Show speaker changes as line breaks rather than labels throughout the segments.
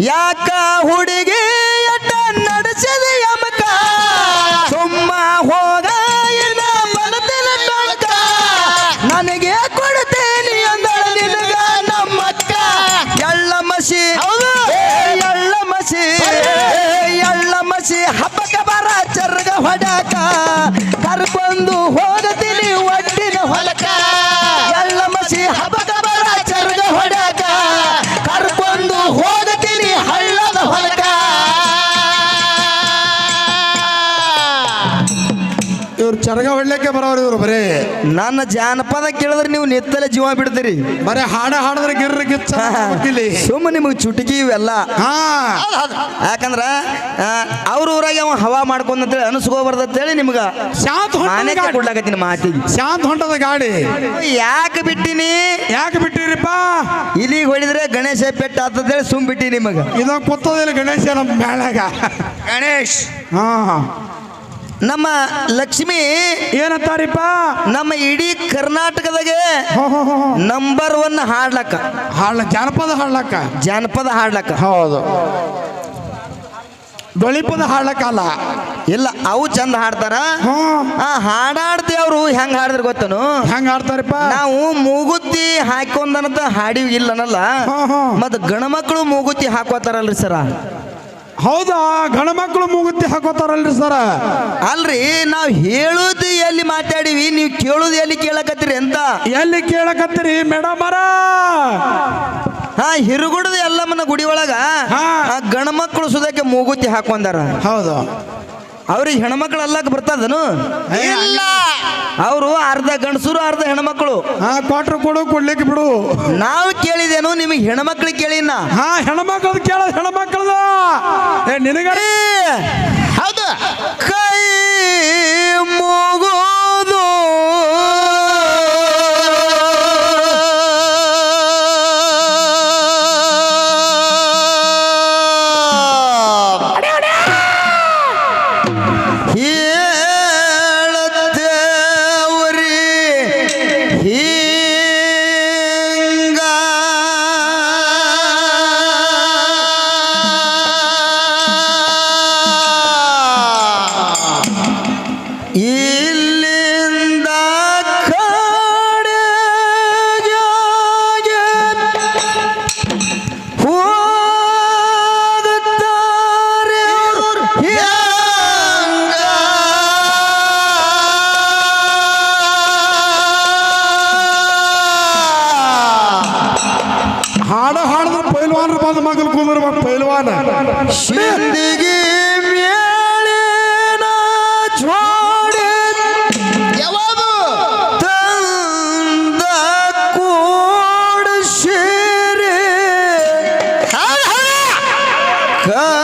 ಯಾಕ ಹುಡುಗಿ ನಡೆಸಿದ ಯಮಕ? ಚರಗ
ಹೊಡ್ಲಿಕ್ಕೆ ಬರೋರು ಬರೇ ಬರೀ.
ನನ್ನ ಜಾನಪದ ಕೇಳಿದ್ರೆ ನೀವು ನಿತ್ತಲೆ ಜೀವ ಬಿಡ್ತೀರಿ.
ಬರೀ ಹಾಡ ಹಾಡಿದ್ರೆ ಗಿರ್ರ ಗಿಚ್ಚ ಗೊತ್ತಿಲ್ಲಿ
ಸುಮ್ಮ ನಿಮಗೆ ಚುಟುಕಿ ಇವೆಲ್ಲ.
ಹಾ.
ಯಾಕಂದ್ರ ಆ, ಅವ್ರ ಊರಾಗ ಅವ ಹವಾ ಮಾಡ್ಕೊಂಡಂತೇಳಿ ಅನಿಸ್ಕೋಬಾರ್ದಂತೇಳಿ ನಿಮ್ಗ.
ಶಾಂತ ಹೊಂಟದ
ಮಾನ್ಯತೆ
ಗಾಡಿ.
ಕೊಡ್ಲಾಕತ್ತೀನಿ ಮಾತಿಗೆ.
ಶಾಂತ ಹೊಂಟದ ಗಾಡಿ.
ಯಾಕೆ ಬಿಟ್ಟಿನಿ?
ಯಾಕೆ ಬಿಟ್ಟಿರಿಪ್ಪ?
ಇಲ್ಲಿಗೆ ಹೊಡಿದ್ರೆ ಗಣೇಶ ಪೆಟ್ಟ ಅಂತೇಳಿ ಸುಮ್ ಬಿಟ್ಟಿ ನಿಮಗ.
ಇದು ಕೂತದಿಲ್ಲ ಗಣೇಶ ನಮ್ಮ ಮೇಳಾಗ.
ಗಣೇಶ್.
ಹಾ.
ನಮ್ಮ ಲಕ್ಷ್ಮಿ
ಏನಂತಾರಿಪ್ಪ?
ನಮ್ಮ ಇಡೀ ಕರ್ನಾಟಕದಾಗೆ. Number one ಹಾಡ್ಲಕ್ಕ.
ಹಾಡ್ಲ ಜಾನಪದ ಹಾಡ್ಲಕ್ಕ?
ಜಾನಪದ ಹಾಡ್ಲಕ್ಕ.
ಹೌದು. ಬಳಿಪದ ಹಾಡ್ಲಕ್ಕಲ್ಲ
ಇಲ್ಲ ಅವು ಚಂದ ಹಾಡ್ತಾರ. ಆ ಹಾಡಾಡ್ತಿ ಅವ್ರು ಹೆಂಗ್ ಹಾಡಿದ್ರ ಗೊತ್ತನು?
ಹೆಂಗ್ ಹಾಡ್ತಾರಪ್ಪ?
ನಾವು ಮೂಗುತ್ತಿ ಹಾಕೊಂಡನಂತ ಹಾಡಿವಿ ಇಲ್ಲ ಅನ್ನಲ್ಲ. ಮತ್ ಗಣಮಕ್ಳು ಮೂಗುತ್ತಿ ಹಾಕೋತಾರಲ್ರಿ ಸರ.
ಹೌದಾ? ಗಣ ಮಕ್ಕಳು ಮೂಗುತ್ತಿ ಹಾಕೋತಾರಲ್ರಿ ಸರ.
ಅಲ್ರಿ ನಾವು ಹೇಳೋದು ಎಲ್ಲಿ ಮಾತಾಡಿವಿ ನೀವು ಕೇಳೋದು ಎಲ್ಲಿ ಕೇಳಕತ್ತೀರಿ ಅಂತ?
ಎಲ್ಲಿ ಕೇಳಕತ್ತೀರಿ ಮೇಡಮರ
ಹಾ ಹಿರುಗುಡದ ಎಲ್ಲಮ್ಮನ ಗುಡಿ ಒಳಗ ಗಣ ಗಣಮಕ್ಳು ಸುದಕ್ಕೆ ಮೂಗುತ್ತಿ ಹಾಕೊಂಡಾರ.
ಹೌದು.
ಅವ್ರಿಗೆ ಹೆಣ್ಮಕ್ಳು ಅಲ್ಲಕ್ ಬರ್ತದನು?
ಇಲ್ಲ.
ಅವರು ಅರ್ಧ ಗಂಡಸರು ಅರ್ಧ ಹೆಣ್ಮಕ್ಳು.
ಹಾ ಕೊಟ್ರು ಕೊಡು ಕೊಡ್ಲಿಕ್ಕೆ ಬಿಡು.
ನಾವು ಕೇಳಿದೇನು ನಿಮಗೆ ಹೆಣ್ಮಕ್ಳಿಗೆ ಕೇಳಿನ
ಹಾ ಹೆಣ್ಮಕ್ಳದ್ ಕೇಳ ಹೆಣ್ಮಕ್ಳದ. ಏ ನಿನಗರಿ?
ಹೌದು. ಕೈ ಮುಗೋದು Come.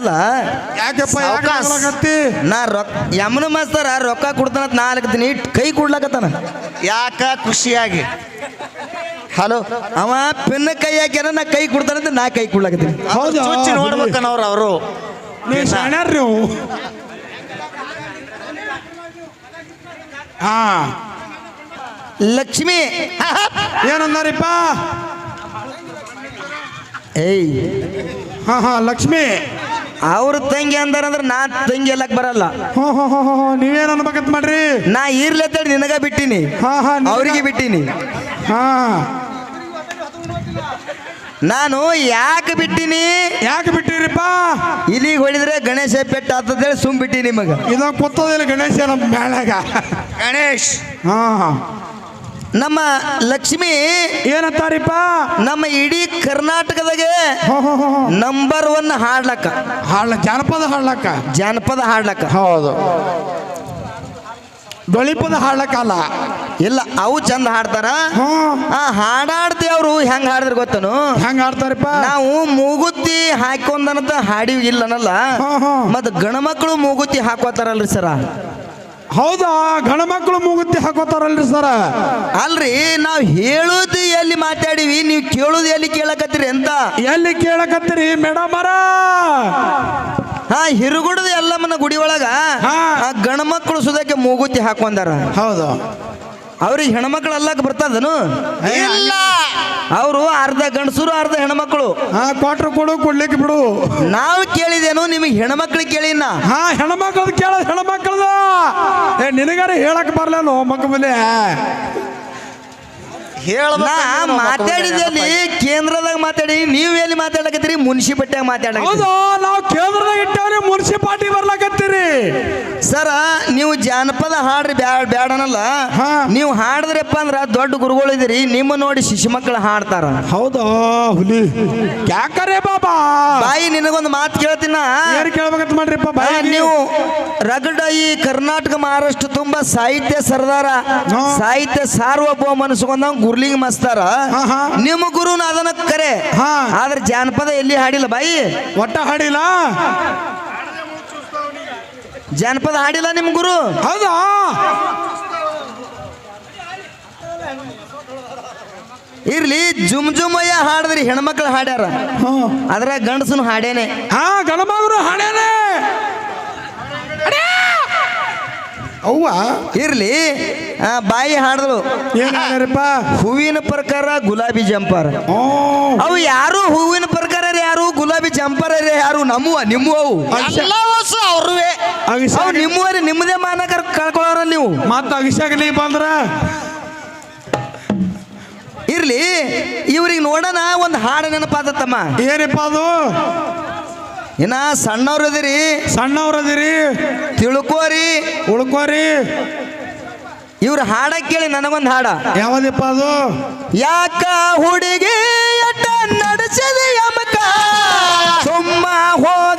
ಅಲ್ಲ?
ಯಾಕಪ್ಪ
ಸಾವ್ಕಾಸ್.
ನಾ ರೊಕ್ಕ ಯಮನ ಮಾಸ್ತರ ರೊಕ್ಕ ಕೊಡ್ತಾನಂತ ನಾ ಅಲ್ಕತ್ತೀನಿ ಕೈ ಕೊಡ್ಲಕತ್ತಾನ.
ಯಾಕ ಖುಷಿಯಾಗಿ? ಹಲೋ
ಅವ ಪಿನ್ನ ಕೈ ಹಾಕ್ಯಾನ ನಾ ಕೈ ಕೊಡ್ತಾನಂತ ನಾ ಕೈ ಕೊಡ್ಲಕತ್ತೀನಿ.
ಹೌದು
ಚುಚ್ಚಿ ನೋಡ್ಬೇಕನ್ನವ್ರು ಅವರು.
ನೀವು. ಹಾ.
ಲಕ್ಷ್ಮಿ.
ಏನಂದಾರಿಪ್ಪ?
ಏಯ್.
ಹಾ ಹಾ ಲಕ್ಷ್ಮಿ.
ಅವ್ರ ತಂಗಿ ಅಂದಾರಂದ್ರ ನಾ ತಂಗಿ ಎಲ್ಲಕ್ ಬರಲ್ಲ.
ಹೋ ಹೋ ಹೋ ಹೋ, ಹೋ ನೀವೇನ್ ಅನ್ಬೇಕಂತ ಮಾಡ್ರಿ.
ನಾ ಇರ್ಲತ್ತೇಳಿ ನಿನಗ ಬಿಟ್ಟಿನಿ.
ಹಾ ಹಾ
ಅವ್ರಿಗೆ ಬಿಟ್ಟಿನಿ.
ಹಾ.
ನಾನು ಯಾಕೆ ಬಿಟ್ಟಿನಿ?
ಯಾಕೆ ಬಿಟ್ಟಿರಿಪ್ಪ?
ಇಲ್ಲಿಗೆ ಹೊಡಿದ್ರೆ ಗಣೇಶ ಪೆಟ್ಟ ಆತದೇಳಿ ಸುಮ್ ಬಿಟ್ಟಿ ನಿಮಗ.
ಇದ ಗೊತ್ತೋದಿಲ್ಲ ಗಣೇಶ ನಮ್ಮ ಮೇಳಾಗ
ಗಣೇಶ್!
ಹಾ ಹಾ.
ನಮ್ಮ ಲಕ್ಷ್ಮಿ
ಏನಂತಾರಿಪ್ಪ?
ನಮ್ಮ ಇಡೀ ಕರ್ನಾಟಕದಾಗೆ. Number one ಹಾಡ್ಲಕ್ಕ.
ಹಾಡ್ಲ ಜಾನಪದ ಹಾಡ್ಲಕ್ಕ?
ಜಾನಪದ ಹಾಡ್ಲಕ್ಕ.
ಹೌದು. ಬಳಿಪದ ಹಾಡ್ಲಕ್ಕ ಅಲ್ಲ?
ಇಲ್ಲ ಅವು ಚಂದ ಹಾಡ್ತಾರ.
ಹಾ.
ಆ ಹಾಡಾಡ್ತಿ ಅವ್ರು ಹೆಂಗ್ ಹಾಡಿದ್ರ ಗೊತ್ತನು?
ಹೆಂಗ್ ಹಾಡ್ತಾರಪ್ಪ?
ನಾವು ಮೂಗುತ್ತಿ ಹಾಕೊಂಡನಂತ ಹಾಡಿವಿ ಇಲ್ಲ ಅನ್ನಲ್ಲ. ಮತ್ ಗಣಮಕ್ಳು ಮೂಗುತ್ತಿ ಹಾಕೋತಾರಲ್ರಿ ಸರ.
ಹೌದಾ? ಗಣ ಮಕ್ಕಳು ಮೂಗುತ್ತಿ ಹಾಕೋತಾರಲ್ರಿ ಸರ.
ಅಲ್ರಿ ನಾವು ಹೇಳುದು ಎಲ್ಲಿ ಮಾತಾಡಿವಿ ನೀವು ಕೇಳೋದು ಎಲ್ಲಿ ಕೇಳಕತ್ತೀರಿ ಅಂತ?
ಎಲ್ಲಿ ಕೇಳಕತ್ತೀರಿ ಮೇಡಮರ
ಹಾ ಹಿರುಗುಡದ ಎಲ್ಲಮ್ಮನ ಗುಡಿ ಒಳಗ
ಹಾ.
ಆ ಗಣಮಕ್ಳು ಸುದಕ್ಕೆ ಮೂಗುತಿ ಹಾಕೊಂಡಾರ.
ಹೌದು.
ಅವ್ರಿಗೆ ಹೆಣ್ಮಕ್ಳು ಅಲ್ಲಕ್ಕೆ ಬರ್ತದನು?
ಇಲ್ಲ.
ಅವರು ಅರ್ಧ ಗಂಡಸರು ಅರ್ಧ ಹೆಣ್ಮಕ್ಳು.
ಹಾ ಕೊಟ್ರು ಕೊಡು ಕೊಡ್ಲಿಕ್ಕೆ ಬಿಡು.
ನಾವು ಕೇಳಿದೇನು ನಿಮಗೆ ಹೆಣ್ಮಕ್ಳು ಕೇಳಿನ
ಹಾ ಹೆಣ್ಮಕ್ಳದ್ ಕೇಳ ಹೆಣ್ಮಕ್ಳದ ಏ ನಿನಗಾರ ಹೇಳಕ್ ಬರ್ಲೇನು ಮಗ ಮನೆ?
ನಾ ಮಾತಾಡಿದಲ್ಲಿ ಕೇಂದ್ರದಾಗ ಮಾತಾಡಿ ನೀವು ಎಲ್ಲಿ ಮಾತಾಡಕತ್ತೀರಿ ಮುನ್ಸಿಪಾಲ್ಟಿಯಾಗ ಮಾತಾಡ
ಹೌದು ನಾವು ಕೇಂದ್ರದಾಗ ಇಟ್ಟವ್ರಿ ಮುನ್ಸಿಪಾಲ್ಟಿ ಬರ್ಲಾಕತ್ತೀರಿ.
ಸರ ನೀವು ಜಾನಪದ ಹಾಡ್ರಿ ಬ್ಯಾಡ ಬ್ಯಾಡನಲ್ಲ. ನೀವು ಹಾಡಿದ್ರಪ್ಪ ಅಂದ್ರ ದೊಡ್ಡ ಗುರುಗಳು ಇದೀರಿ ನಿಮ್ಮ ನೋಡಿ ಶಿಶು ಮಕ್ಕಳು ಹಾಡ್ತಾರ.
ಹೌದಾ ಹುಲಿ. ಯಾಕರೇ ಬಾಬಾ?
ಬಾಯಿ ನಿನಗೊಂದು ಮಾತು ಕೇಳ್ತೀನ?
ಏನ್ ಕೇಳ್ಬೇಕಂತ ಮಾಡ್ರಿಪ್ಪ ಬಾಯಿ
ನೀವು ರಗಡ ಈ ಕರ್ನಾಟಕ ಮಹಾರಾಷ್ಟ್ರ ತುಂಬಾ ಸಾಹಿತ್ಯ ಸರ್ದಾರ. ಸಾಹಿತ್ಯ ಸಾರ್ವಭೌಮ ಅನ್ಸ್ಕೊಂಡವ್ ಗುರ್ಲಿಂಗ್ ಮಸ್ತಾರ. ನಿಮ್ಮ ಗುರುನ ಅದನ್ನ ಕರೆ. ಆದ್ರೆ ಜಾನಪದ ಎಲ್ಲಿ ಹಾಡಿಲ್ಲ ಬಾಯಿ?
ಒಟ್ಟ ಹಾಡಿಲ್ಲ?
ಜಾನಪದ ಹಾಡಿಲ್ಲ ನಿಮ್ ಗುರು?
ಹೌದಾ?
ಇರ್ಲಿ ಜುಮ್ ಜುಮಯ್ಯ ಹಾಡಿದ್ರಿ ಹೆಣ್ಮಕ್ಳು ಹಾಡ್ಯಾರ. ಅದ್ರ ಗಂಡಸನು ಹಾಡೇನೆ
ಹಾ ಗಣಮಗರು ಹಾಡೇನೆ ಅವ್ವ?
ಇರ್ಲಿ ಆ, ಬಾಯಿ ಹಾಡಿದ್ರು
ಏನ್ ಹೇಳ್ಯಾರಪ್ಪ
ಹೂವಿನ ಪ್ರಕಾರ ಗುಲಾಬಿ ಜಂಪಾರ.
ಓ.
ಅವು ಯಾರು ಹೂವಿನ ಪ್ರಕಾರ ಗುಲಾಬಿ ಜಂಪರ್ ಯಾರು ನಮ್ಮವ ನಿಮ್ಮವು ಅವು
ಎಲ್ಲ ಹೊಸ ಅವ್ರುವೆ.
ಅವು ನಿಮ್ಮವರಿ ನಿಮ್ಮದೇ ಮಾನಕರ್ ಕಳ್ಕೊಳ್ಳೋರ ನೀವು.
ಮತ್ತ ಅಭಿಷೇಕ್ ನೀ ಬಂದ್ರ?
ಇರ್ಲಿ ಇವ್ರಿಗೆ ನೋಡೋಣ ಒಂದು ಹಾಡು ನೆನಪಾದತ್ತಮ್ಮ.
ಏನಪ್ಪ ಅದು?
ಇನ್ನ ಸಣ್ಣವ್ರು ಇದೀರಿ
ಸಣ್ಣವ್ರದಿರಿ
ತಿಳ್ಕೋರಿ.
ಉಳ್ಕೋರಿ.
ಇವ್ರ ಹಾಡ ಕೇಳಿ ನನಗೊಂದು ಹಾಡ.
ಯಾವದಪ್ಪ ಅದು?
ಯಾಕ ಹುಡುಗಿ ಅಡ್ಡ ನಡೆಸದೆ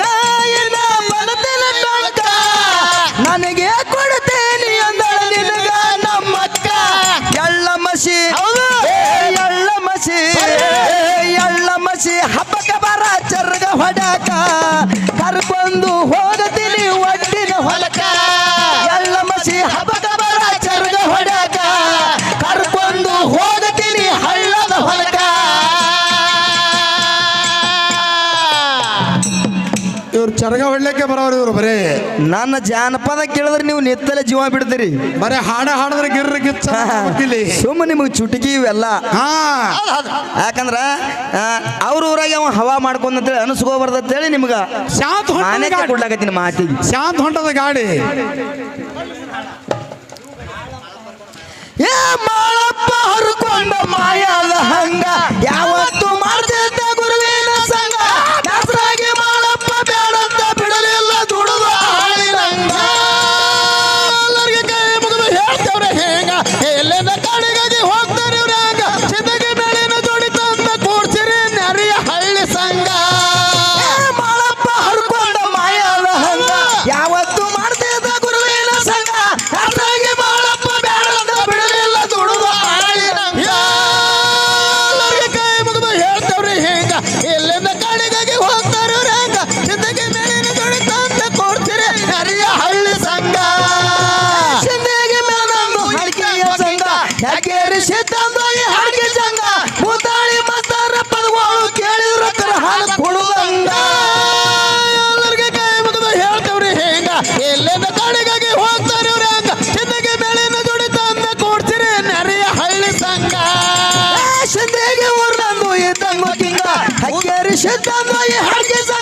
ಹೊಡ್ಲಿಕ್ಕೆ ಬರೋರು ಇವ್ರು ಬರೀ?
ನನ್ನ ಜಾನಪದ ಕೇಳಿದ್ರೆ ನೀವು ನೆತ್ತಲೆ ಜೀವ ಬಿಡ್ತೀರಿ.
ಬರೀ ಹಾಡ ಹಾಡಿದ್ರೆ ಗಿರ್ರ ಗಿಚ್ಚ ಇಲ್ಲಿ
ಸುಮ್ಮ ನಿಮಗೆ ಚುಟುಕಿ ಇವೆಲ್ಲ.
ಹಾ.
ಯಾಕಂದ್ರ ಅವ್ರ ಊರಾಗ ಅವ ಹವಾ ಮಾಡ್ಕೊಂಡಂತೇಳಿ ಅನಿಸ್ಕೋಬಾರ್ದಂತೇಳಿ ನಿಮ್ಗ.
ಶಾಂತ ಹೊಂಟದ
ಮಾನ್ಯತೆ
ಗಾಡಿ.
ಕೊಡ್ಲಾಕತ್ತೀನಿ ಮಾತಿಗೆ.
ಶಾಂತ ಹೊಂಟದ ಗಾಡಿ.
ಏ ಮಾಳಪ್ಪ ಹರ್ಕೊಂಡ ಮಾಯಾದ ಹಂಗ. ಯಾವತ್ತು ಮಾಡ್ತಿದ್ದ? ಹಾಡಿಗೆ ಸಂಘ